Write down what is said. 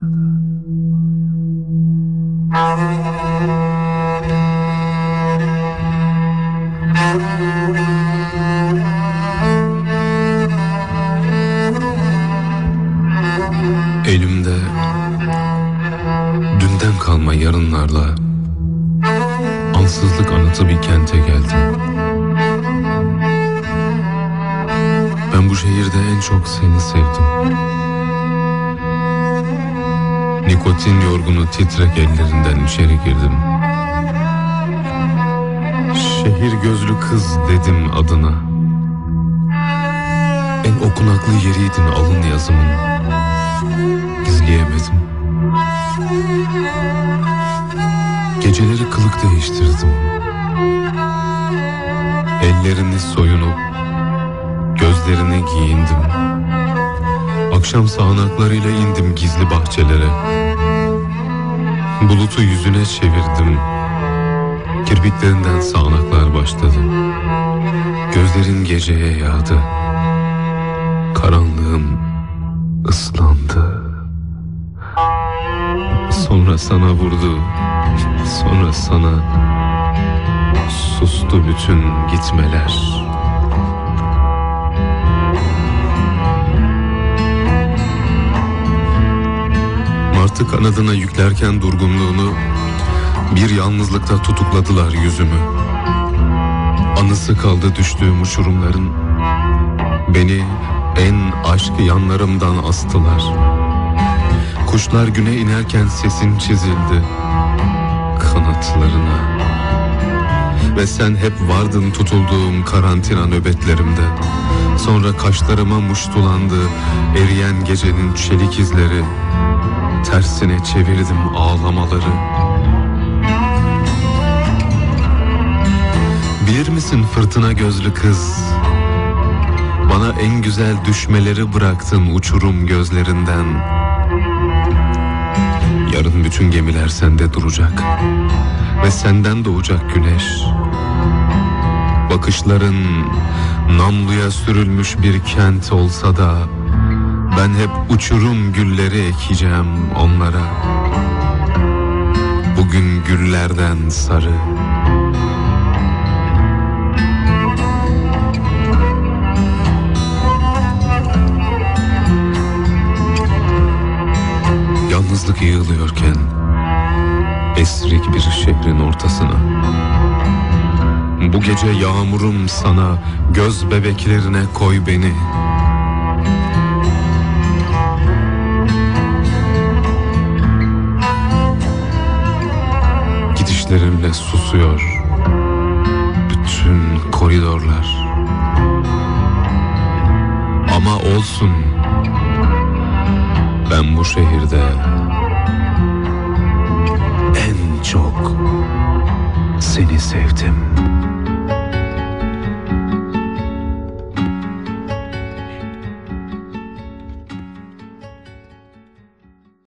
Elimde dünden kalma yarınlarla ansızlık anıtı bir kente geldim. Ben bu şehirde en çok seni sevdim. Nikotin yorgunu titrek ellerinden içeri girdim. Şehir gözlü kız dedim adına. En okunaklı yeriydin alın yazımın. Gizleyemedim. Geceleri kılık değiştirdim. Ellerini soyunup gözlerini giyindim. Akşam sağanaklarıyla indim gizli bahçelere. Bulutu yüzüne çevirdim. Kirpiklerinden sağanaklar başladı. Gözlerin geceye yağdı. Karanlığım ıslandı. Sonra sana vurdu. Sonra sana sustu bütün gitmeler. Martı kanadına yüklerken durgunluğunu bir yalnızlıkta tutukladılar yüzümü. Anısı kaldı düştüğüm uçurumların. Beni en aşk yanlarımdan astılar. Kuşlar güne inerken sesin çizildi kanatlarına. Ve sen hep vardın tutulduğum karantina nöbetlerimde. Sonra kaşlarıma muştulandı eriyen gecenin çelik izleri. Tersine çevirdim ağlamaları. Bilir misin fırtına gözlü kız? Bana en güzel düşmeleri bıraktın uçurum gözlerinden. Yarın bütün gemiler sende duracak ve senden doğacak güneş. Bakışların namluya sürülmüş bir kent olsa da ben hep uçurum gülleri ekeceğim onlara. Bugün güllerden sarı. Yalnızlık yığılıyorken esrik bir şehrin ortasına. Bu gece yağmurum sana göz bebeklerine koy beni. Gidişlerimle susuyor bütün koridorlar. Ama olsun ben bu şehirde en çok seni sevdim.